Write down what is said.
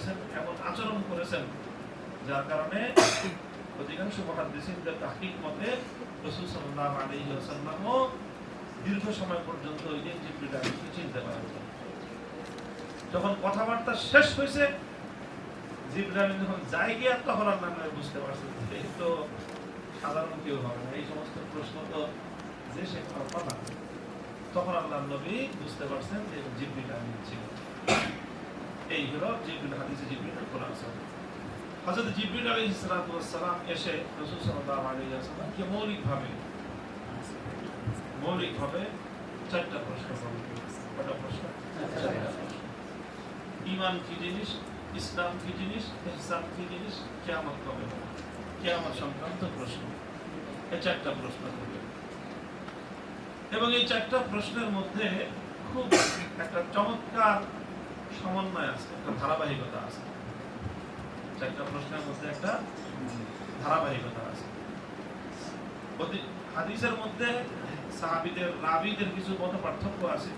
করেছেন এমন আচরণ করেছেন, যার কারণে অধিকাংশ মহাদিসিনদের তাহকিক মতে রসুল সাল্লাহ আলী সাল্লামও দীর্ঘ সময় পর্যন্ত ওই দিন জিব্রিল চিনতে পারেন। যখন কথাবার্তা শেষ হয়েছে জিব্রাইল আলী যখন যায় গিয়ে তখন আল্লাহ বুঝতে পারছেন এই তো সাধারণ কেউ হবে না, এই সমস্ত প্রশ্ন তো যে সে কথা তখন আল্লাহ নবী বুঝতে পারছেন যে জিব্রিল আলী ছিল এই হলো জিব্রিল হাদিসে জিব্রিলের খোলাসা হযরত জিব্রিল আলাইহিস সালাতু ওয়াস সালাম এসে রাসূল সাল্লাল্লাহু আলাইহি ওয়াসাল্লামকে মৌলিকভাবে মৌলিকভাবে চারটা প্রশ্ন করলেন কটা প্রশ্ন ঈমান কি জিনিস, ইসলাম কি জিনিস, ইহসান কি জিনিস, কিয়ামত কবে কিয়ামত সংক্রান্ত প্রশ্ন। এই চারটা প্রশ্ন করলেন এবং এই চারটা প্রশ্নের মধ্যে খুব একটা চমৎকার সমন্বয় আছে, একটা ধারাবাহিকতা আছে। চারটা প্রশ্নের মধ্যে একটা ধারাবাহিকতা আছে। হাদিসের মধ্যে সাহাবিদের, রাবিদের কিছু মত পার্থক্য আছে।